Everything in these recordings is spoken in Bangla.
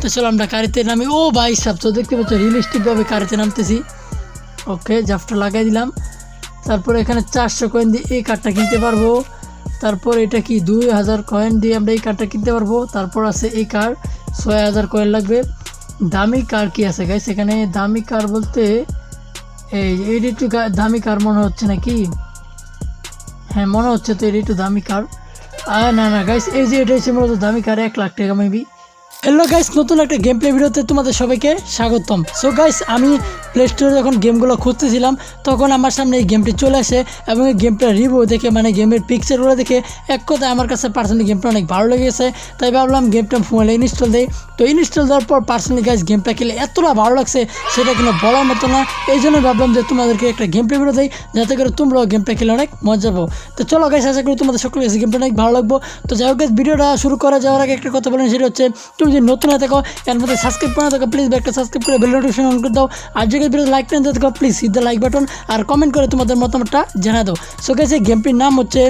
তো চলো আমরা গাড়িতে নামি, ও ভাই সাহেব, তো দেখতে পাচ্ছ রিয়েলিস্টিকভাবে গাড়িতে নামতেছি। ওকে জাফটা লাগাই দিলাম। তারপর এখানে চারশো কয়েন দিয়ে এই কার্ডটা কিনতে পারব। তারপর এটা কি, দুই হাজার কয়েন দিয়ে আমরা এই কার্ডটা কিনতে পারব। তারপর আছে এই কার ছয় হাজার কয়েন লাগবে। দামি কার কি আছে গাইস এখানে দামি কার বলতে, এই, এইটা একটু দামি কার মনে হচ্ছে নাকি? হ্যাঁ মনে হচ্ছে তো এটা একটু দামি কার আর না না গাইস এই যে এটা হচ্ছে মূলত দামি কার এক লাখ টাকা মেবি হ্যালো গাইস নতুন একটা গেম প্লে ভিডিওতে তোমাদের সবাইকে স্বাগতম। সো গাইস আমি প্লে স্টোরে যখন গেমগুলো খুঁজতেছিলাম তখন আমার সামনে এই গেমটি চলে আসে এবং এই গেমটার রিভিউ দেখে মানে গেমের পিকচারগুলো দেখে এক কথায় আমার কাছে পার্সোনালি গেমটা অনেক ভালো লেগেছে। তাই ভাবলাম গেমটা মোবাইলে ইনস্টল দেই। তো ইনস্টল দেওয়ার পর পার্সোনালি গাইস গেমটা খেলে এতটা ভালো লাগছে সেটা কিন্তু বলার মতো না। এই জন্য ভাবলাম যে তোমাদেরকে একটা গেম প্লে ভিডিও দেই যাতে করে তোমরাও গেমটা খেলে অনেক মজা পাবো তো চলো গাইস আশা করি তোমাদের সকলের গেমটা অনেক ভালো লাগবো। তো যাই হোক guys, ভিডিওটা শুরু করা যাওয়ার আগে একটা কথা বলেন সেটা হচ্ছে যদি নতুন হয়ে থাকো, এর মধ্যে সাবস্ক্রাইব করে থাকো প্লিজ একটা সাবস্ক্রাইব করে বেল নোটিফিকেশন অন করে দাও। আর যদি ভিডিও লাইক না থাকো প্লিজ দ্য লাইক বাটন আর কমেন্ট করে তোমাদের মতামতটা জানা দাও। সো এই গেমটির নাম হচ্ছে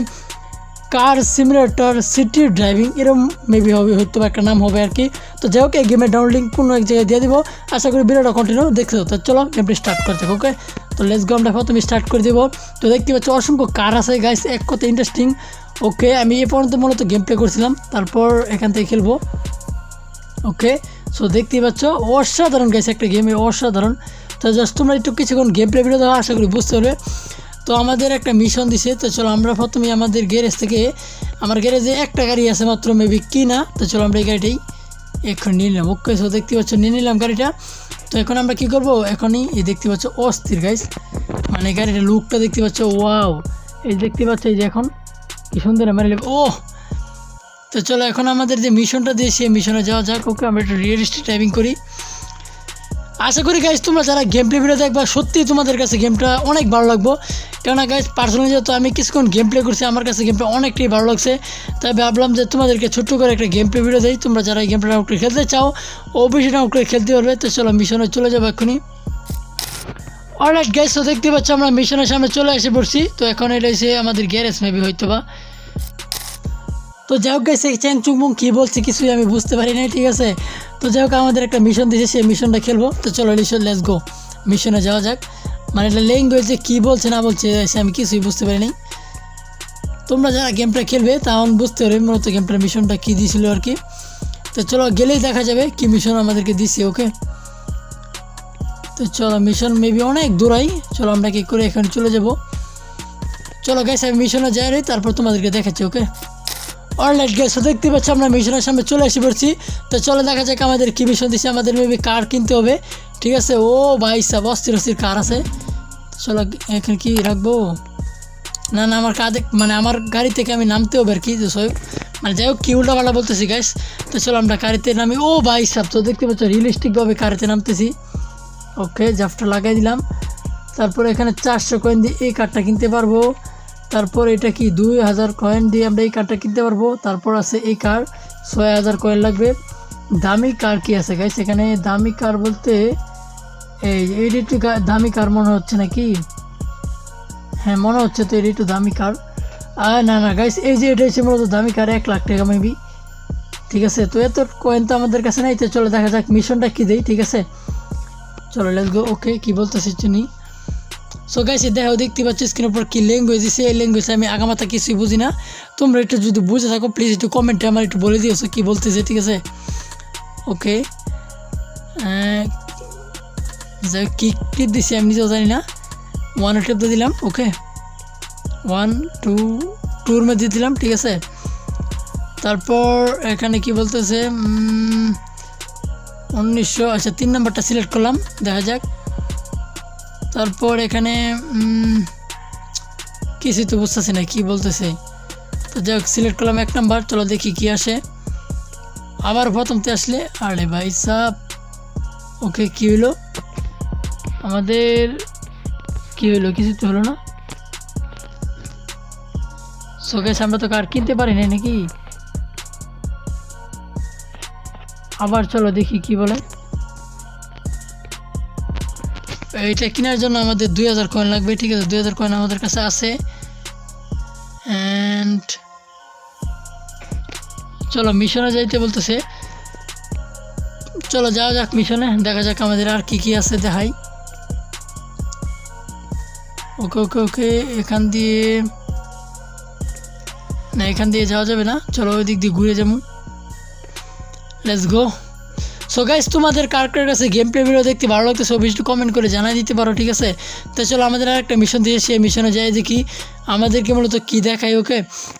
কার সিমুলেটর সিটি ড্রাইভিং এরকম মেবি হবে, হয়তো একটা নাম হবে আর কি। তো যাই হোক, এই গেমের ডাউনলোড কোনো এক জায়গায় দিয়ে দিব। আশা করি ভিডিওটা কন্টিনিউ দেখতে তো চলো গেমটি স্টার্ট করতে ওকে তো লেটস গো আমরা প্রথমে স্টার্ট করে দিব। তো দেখতে পাচ্ছ, অসংখ্য কার আছে গাইস এক কথা ইন্টারেস্টিং ওকে আমি এ পর্যন্ত মূলত গেম প্লে করছিলাম, তারপর এখান থেকে খেলব। ওকে সো দেখতেই পাচ্ছ, অসাধারণ গেছে একটা গেমে অসাধারণ। তো জাস্ট তোমরা একটু কিছুক্ষণ গেম প্লে ভিডিও দেওয়া আশা করি বুঝতে পারবে। তো আমাদের একটা মিশন দিছে, তো চলো আমরা প্রথমে আমাদের গ্যারেজ থেকে, আমার গ্যারেজে একটা গাড়ি আছে মাত্র মেবি কি না তো চলো আমরা এই গাড়িটাই এখন নিয়ে নিলাম। ওকে সো দেখতে পাচ্ছ, নিয়ে নিলাম গাড়িটা। তো এখন আমরা কি করব? এখনই এই দেখতে পাচ্ছ, অস্থির গাইস মানে গাড়িটা লুকটা দেখতে পাচ্ছ ওয়াও এই দেখতে পাচ্ছ, এই যে এখন, কি সুন্দর আমার ও তো চলো এখন আমাদের যে মিশনটা দিয়ে সেই মিশনে যাওয়া যাক। ওকে আমরা একটু রিয়েলিস্টিক টাইপিং করি। আশা করি গাইজ তোমরা যারা গেম প্লে ভিডিও দেখবা, সত্যিই তোমাদের কাছে গেমটা অনেক ভালো লাগবো। কেননা গাইজ পার্সোনালি যেহেতু আমি কিছুক্ষণ গেম প্লে করছি, আমার কাছে গেমটা অনেকটাই ভালো লাগছে। তাই ভাবলাম যে তোমাদেরকে ছোট্ট করে একটা গেম প্লে ভিডিও দিই। তোমরা যারা এই গেমটা ডাউনলোড করে খেলতে চাও, অবশ্যই ডাউনলোড করে খেলতে পারবে। তো চলো মিশনে চলে যাব এক্ষুনি। অলরাইট গাইজ তো দেখতে পাচ্ছ আমরা মিশনের সামনে চলে এসে পড়ছি। তো এখন এটা এসে আমাদের গ্যারেজ মেবি হয়তো বা তো যাই হোক গেছে চ্যাং চুংমুং কী বলছে কিছুই আমি বুঝতে পারি নাই, ঠিক আছে? তো যাই হোক, আমাদের একটা মিশন দিয়েছে, সেই মিশনটা খেলব। তো চলো লিশন লেস গো মিশনে যাওয়া যাক। মানে এটা ল্যাঙ্গুয়েজে কী বলছে, না বলছে, সে আমি কিছুই বুঝতে পারি নাই। তোমরা যারা গেমটা খেলবে তখন বুঝতে পারবে মূলত গেমটার মিশনটা কী দিয়েছিল আর কি। তো চলো, গেলেই দেখা যাবে কি মিশন আমাদেরকে দিচ্ছে ওকে তো চলো মিশন মেবি অনেক দূরাই। চলো, আমরা কি করে এখানে চলে যাব? চলো গেছে আমি মিশনে যাই তারপর তোমাদেরকে দেখাচ্ছি ওকে অলরাইট গ্যাস দেখতে পাচ্ছি আমরা মিশনের সামনে চলে এসে পড়ছি। তো চলো দেখা যাক আমাদের কী মিশন দিচ্ছে আমাদের মেবি কার কিনতে হবে। ঠিক আছে? ও ভাই সাব, অস্থির অস্থির কার আছে। চলো এখানে কি রাখব? না না, আমার কাঁধে মানে আমার গাড়ি থেকে আমি নামতে হবে আর কি সব মানে যাই হোক, কি উল্টাপাল্টা বলতেছি গাইস তো চলো আমরা গাড়িতে নামি। ও ভাই সাব, তো দেখতে পাচ্ছ রিয়েলিস্টিকভাবে গাড়িতে নামতেছি। ওকে জাফটা লাগাই দিলাম। তারপরে এখানে চারশো কয়েন দিয়ে এই কার্ডটা কিনতে পারব। তারপর এটা কি দুই হাজার কয়েন দিয়ে আমরা এই কার্ডটা কিনতে পারব? তারপর আছে এই কার ছয় হাজার কয়েন লাগবে। দামি কার কি আছে গাইস এখানে দামি কার বলতে এই এইটা একটু দামি কার মনে হচ্ছে নাকি? হ্যাঁ মনে হচ্ছে তো এটা একটু দামি কার আর না না গাইস এই যে এটা হচ্ছে মূলত দামি কার এক লাখ টাকা মেবি ঠিক আছে, তো এত কয়েন তো আমাদের কাছে নাই, তো চলো দেখা যাক মিশনটা কী দেই, ঠিক আছে? চলো লেটস গো ওকে কী বলতেছি চিনি? সো গাইছে দেখো দেখতে পাচ্ছ স্ক্রিনের উপর কী ল্যাঙ্গুয়েজ দিছে এই ল্যাঙ্গুয়েজ আমি আগামাতা কিছুই বুঝি না। তোমরা একটু যদি বুঝে থাকো প্লিজ একটু কমেন্টে আমার একটু বলে দিয়েছ কী বলতেছে ঠিক আছে? ওকে যাই হোক, কি টিপ দিছি আমি নিজেও জানি না। ওয়ান টিপ দিয়ে দিলাম ওকে ওয়ান টু টুর মধ্যে দিলাম ঠিক আছে? তারপর এখানে কি বলতেছে উনিশশো আচ্ছা তিন নাম্বারটা সিলেক্ট করলাম দেখা যাক। তারপর এখানে কিছুই তো বুঝতেছি না, কী বলতেছে। তো যাই হোক সিলেক্ট করলাম এক নাম্বার, চলো দেখি কি আসে। আবার প্রথমতে আসলে, আরে ভাই সাপ ওকে কী হলো আমাদের, কী হলো কিছু তো হলো না। শোকেশ আমরা তো কার কিনতে পারি না নাকি? আবার চলো দেখি কি বলে। এইটা কেনার জন্য আমাদের দুই হাজার কয়েন লাগবে, ঠিক আছে? দুই হাজার কয়েন আমাদের কাছে আছে। অ্যান্ড চলো, মিশনে যাইতে বলতেছে। চলো, যাওয়া যাক মিশনে, দেখা যাক আমাদের আর কি কি আছে দেখাই। ওকে ওকে ওকে, এখান দিয়ে না, এখান দিয়ে যাওয়া যাবে না। চলো ওই দিক দিয়ে ঘুরে যাব। লেটস গো সো গাইস তোমাদের কার কার কাছে গেম প্লে ভিডিও দেখতে ভালো লাগতেছে, অবশ্যই কমেন্ট করে জানাই দিতে পারো, ঠিক আছে? তো চলো, আমাদের আর একটা মিশন দিয়ে সেই মিশনে যাই দেখি, আমাদেরকে মূলত কী দেখায় ওকে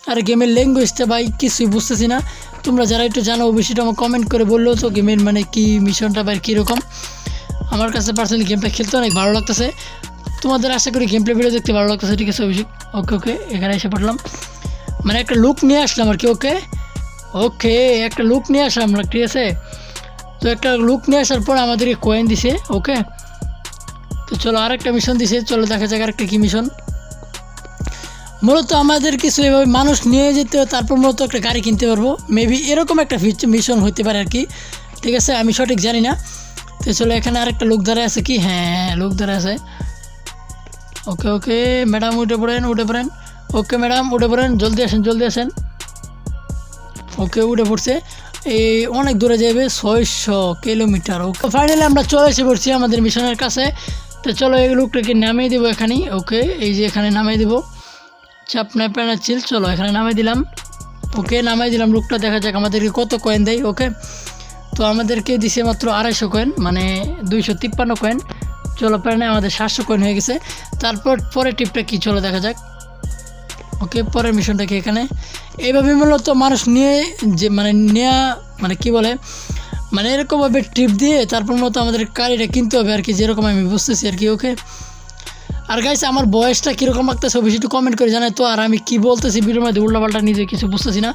আর গেমের ল্যাঙ্গুয়েজটা ভাই, কিছুই বুঝতেছি না। তোমরা যারা একটু জানো, অবশ্যই আমার কমেন্ট করে বললেও তো গেমের মানে কি মিশনটা বা কীরকম আমার কাছে পার্সোনালি গেমটা খেলতে অনেক ভালো লাগতেছে। তোমাদের আশা করি গেম প্লে ভিডিও দেখতে ভালো লাগতেছে, ঠিক আছে? অভিষেক ওকে ওকে এখানে এসে পড়লাম। মানে একটা লুক নিয়ে আসলাম আর কি ওকে ওকে একটা লুক নিয়ে আসলাম, ঠিক আছে? তো একটা লুক নিয়ে আসার পর আমাদেরকে কয়েন দিছে ওকে তো চলো আরেকটা মিশন দিছে চলো দেখা যাক আরেকটা কী মিশন মূলত আমাদের কিছু এভাবে মানুষ নিয়ে যেতে হয়, তারপর মূলত একটা গাড়ি কিনতে পারব। মেবি এরকম একটা মিশন হতে পারে আর কি। ঠিক আছে আমি সঠিক জানি না। তো চলো এখানে আরেকটা লোক ধরে আছে কি? হ্যাঁ হ্যাঁ লোক ধরে আছে। ওকে ওকে ম্যাডাম উঠে পড়েন উঠে পড়েন। ওকে ম্যাডাম উঠে পড়েন জলদি আসেন জলদি আসেন। ওকে উঠে পড়ছে। এই অনেক দূরে যাবে ছয়শো কিলোমিটার। ওকে ফাইনালি আমরা চলে এসে পড়ছি আমাদের মিশনের কাছে। তো চলো এই লোকটাকে নামিয়ে দেবো এখানেই ওকে, এই যে এখানে নামিয়ে দেবো। চাপ নাই প্যানা চিল এখানে নামিয়ে দিলাম। ওকে, নামিয়ে দিলাম, লোকটা দেখা যাক আমাদেরকে কত কয়েন দেয়, ওকে। তো আমাদেরকে দিছে মাত্র আড়াইশো কয়েন মানে দুইশো তিপ্পান্ন কয়েন চলো প্যানে আমাদের সাতশো কয়েন হয়ে গেছে। তারপর পরের টিপটা কি, চলো দেখা যাক। ওকে, পরের মিশনটা কি এখানে? এইভাবে মূলত মানুষ নিয়ে যে মানে নেওয়া মানে কি বলে মানে এরকমভাবে ট্রিপ দিয়ে তারপর মতো আমাদের গাড়িটা কিনতে হবে আর কি, যেরকম আমি বুঝতেছি আর কি, ওকে? আর গাইছে আমার বয়সটা কীরকম লাগতেছে অবশ্যই একটু কমেন্ট করে জানাই তো, আর আমি কি বলতেছি ভিডিওর মধ্যে উল্টাপাল্টা নিজে কিছু বুঝতেছি না।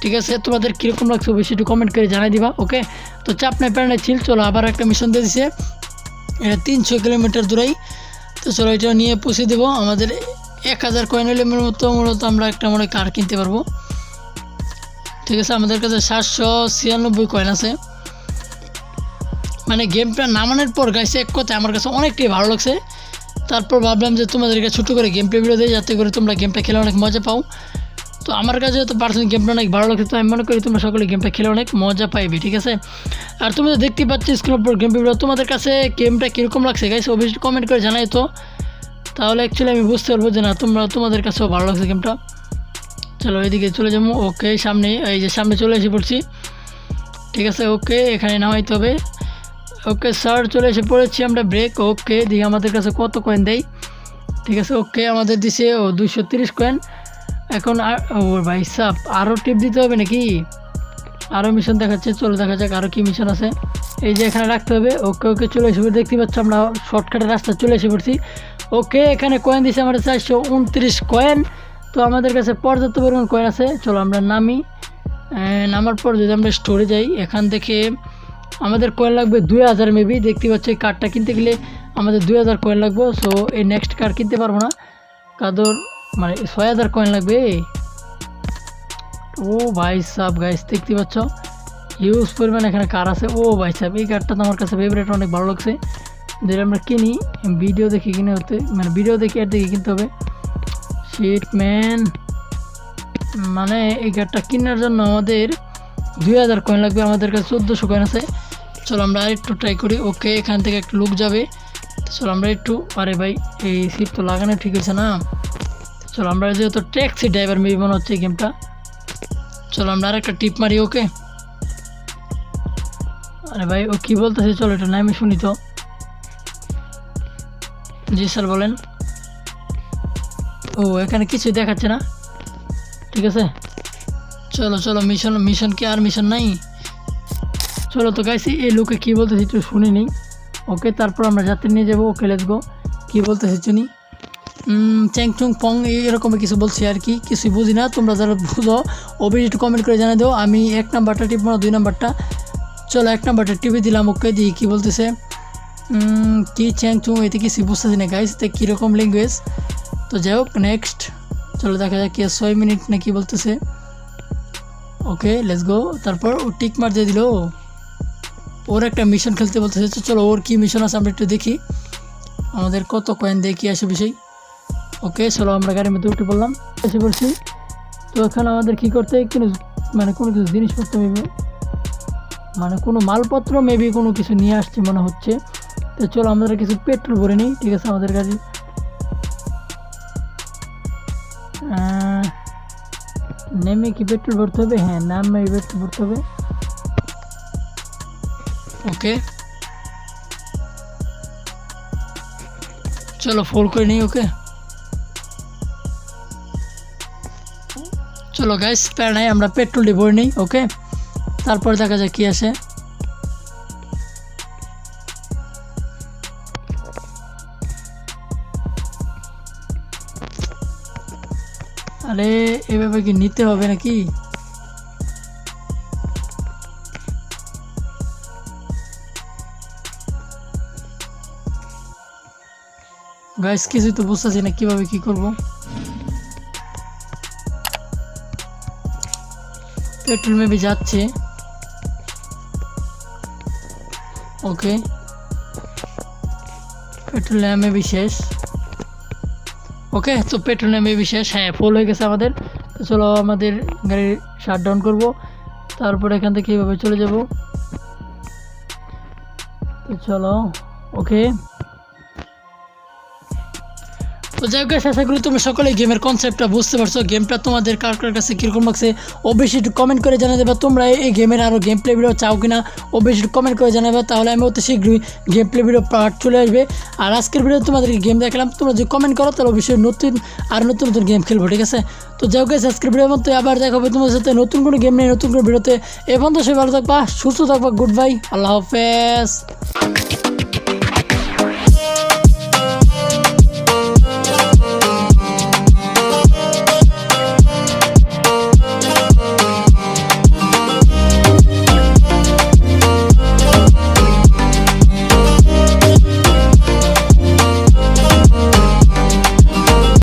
ঠিক আছে, তোমাদের কীরকম লাগছে অবশ্যই একটু কমেন্ট করে জানাই দিবা, ওকে? তো চাপ নাই প্যান্ডে ছিল চলো আবার একটা মিশন দিয়ে দিছে। এটা তিনশো কিলোমিটার দূরেই। তো চলো এটা নিয়ে পুষে দেবো আমাদের এক হাজার কয়েন হলে মূলত মূলত আমরা একটা মনে কার কিনতে পারব। ঠিক আছে, আমাদের কাছে সাতশো ছিয়ানব্বই কয়েন আছে। মানে গেমটা নামানোর পর গাইছে এক কথায় আমার কাছে অনেকটাই ভালো লাগছে। তারপর ভাবলাম যে তোমাদেরকে ছোটো করে গেম প্লে ভিডিও দিই, যাতে করে তোমরা গেমটা খেলে অনেক মজা পাও। তো আমার কাছে তো পার্সোনাল গেমটা অনেক ভালো লাগছে তো আমি মনে করি তোমরা সকলে গেমটা খেলে অনেক মজা পাইবে, ঠিক আছে? আর তুমি তো দেখতেই পাচ্ছ স্ক্রিনের উপর গেম ভিডিও তোমাদের কাছে গেমটা কীরকম লাগছে গাইছে অবশ্যই কমেন্ট করে জানাই তো। তাহলে অ্যাকচুয়ালি আমি বুঝতে পারব যে না, তোমরা, তোমাদের কাছেও ভালো লাগছে গেমটা। চলো এদিকে চলে যাব। ওকে সামনে, এই যে সামনে চলে এসে পড়ছি। ঠিক আছে ওকে এখানে নামাইতে হবে। ওকে স্যার চলে এসে পড়েছি আমরা ব্রেক ওকে দিয়ে আমাদের কাছে কত কয়েন দেয়? ঠিক আছে ওকে আমাদের দিছে, ও দুশো তিরিশ কয়েন এখন আর, ও, ভাই সাপ আরও টিপ দিতে হবে নাকি? আরও মিশন দেখাচ্ছে, চলো দেখা যাক আরও কী মিশন আছে। এই যে এখানে রাখতে হবে। ওকে ওকে চলে এসে দেখতে পাচ্ছ আমরা শর্টকাটের রাস্তা চলে এসে পড়ছি। ওকে, এখানে কয়েন দিছে আমাদের চারশো উনত্রিশ কয়েন তো আমাদের কাছে পর্যাপ্ত পরিমাণ কয়েন আছে। চলো আমরা নামি। নামার পর যদি আমরা স্টোরে যাই, এখান থেকে আমাদের কয়েন লাগবে দুই হাজার মেবি দেখতে পাচ্ছ, এই কার্ডটা কিনতে গেলে আমাদের দুই হাজার কয়েন লাগবে। সো এই নেক্সট কার্ড কিনতে পারব না। কাদর মানে ছয় হাজার কয়েন লাগবে। ও ভাই সাহ গাইস দেখতে পাচ্ছ। হিউজ পরিমাণ এখানে কার আছে। ও ভাই সাহেব, এই কার্ডটা তো আমার কাছে ফেভারিট অনেক ভালো লাগছে। যেটা আমরা কিনি ভিডিও দেখে কিনে হতে মানে ভিডিও দেখে আর দেখে কিনতে হবে। শিট ম্যান মানে এই কার্ডটা কেনার জন্য আমাদের দুই হাজার কয়েন লাগবে, আমাদের কাছে চোদ্দোশো কয়েন আছে। চলো আমরা আরেকটু ট্রাই করি। ওকে এখান থেকে একটু লুক যাবে। চলো আমরা একটু আরে ভাই, এই সিট তো লাগানো ঠিক হয়েছে না। চলো আমরা যেহেতু ট্যাক্সি ড্রাইভার মেবি মনে হচ্ছে গেমটা চলো আমরা আরেকটা টিপ মারি ওকে আরে ভাই, ও কী বলতেছে? চলো এটা নামে শুনি তো। জি স্যার, বলেন। ও, এখানে কিছুই দেখাচ্ছে না? ঠিক আছে। চলো চলো, মিশন মিশন কি আর মিশন নাই? চলো তো গাইছি, এই লোকে কী বলতেছে একটু শুনে নিই। ওকে, তারপর আমরা যাত্রী নিয়ে যাব। ওকে লেটস গো কী বলতেছে শুনি চ্যাং চুং পং এরকম কিছু বলছি আর কি। কিছুই বুঝি না। তোমরা যারা বুঝো, অবশ্যই একটু কমেন্ট করে জানিয়ে দাও। আমি এক নাম্বারটা টিপবো না, দুই নাম্বারটা। চলো, এক নাম্বারটা টিপে দিলাম ওকে দিই কী বলতেছে? কি চ্যাং চুং এতে কিছু বুঝতেছি না গাইস তো কীরকম ল্যাঙ্গুয়েজ তো যাই হোক নেক্সট চলো দেখা যাক কি ছয় মিনিট না কি বলতেছে। ওকে লেটস গো তারপর ও টিক মার দিয়ে দিল। ওর একটা মিশন খেলতে বলতেছে, তো চলো ওর কী মিশন আছে আমরা একটু দেখি। আমাদের কত কয়েন দিয়ে, কী আসে বিষয়। ওকে চলো আমরা গাড়ির মধ্যে উঠে পড়লাম। এসে পড়ছি। তো এখানে আমাদের কী করতে হয়? কোনো মানে কোনো কিছু জিনিসপত্র নেবে মানে কোনো মালপত্র মেবি কোনো কিছু নিয়ে আসছে মনে হচ্ছে। তো চলো আমরা কিছু পেট্রোল ভরে নিই, ঠিক আছে, আমাদের কাছে। নেমে কি পেট্রোল ভরতে হবে? হ্যাঁ নামে পেট্রোল ভরতে হবে। ওকে চলো ফোল করে নিই ওকে চলো গাইস প্যারা নাই আমরা পেট্রোলটি ভরে নিই ওকে তারপর দেখা যাক কি আসে। আরে, এভাবে কি নিতে হবে নাকি? গাইস কিছুই তো বুঝতেছি না, কীভাবে কি করব? পেট্রোল মেবি যাচ্ছে। ওকে পেট্রোল মেবি শেষ। ওকে, তো পেট্রোল মেবি শেষ হ্যাঁ ফুল হয়ে গেছে আমাদের। তো চলো আমাদের গাড়ির শাট ডাউন করব। তারপর এখান থেকে এইভাবে চলে যাব। তো চলো, ওকে। তো যাই হোক আশা করি তোমরা সকলে গেমের কনসেপ্টটা বুঝতে পারছ। গেমটা তোমাদের কার কার কাছে কীরকম লাগছে অবশ্যই একটু কমেন্ট করে জানাতে দেবে। তোমরা এই গেমের আরও গেম প্লে ভিডিও চাও কিনা অবশ্যই একটু কমেন্ট করে জানাবে তাহলে আমি অতি শীঘ্রই গেম প্লে ভিডিও পার্ট চলে আসবে। আর আজকের ভিডিও তোমাদেরকে গেম দেখালাম। তোমরা যদি কমেন্ট করো, তাহলে অবশ্যই নতুন আর নতুন নতুন গেম খেলব, ঠিক আছে? তো যাই হোক আজকের ভিডিওর মধ্যে আবার দেখা হবে তোমাদের সাথে নতুন কোনো গেম নিয়ে, নতুন কোনো ভিডিওতে এবং তো সে ভালো থাকবা, সুস্থ থাকবা গুড বাই আল্লাহ হাফেজ।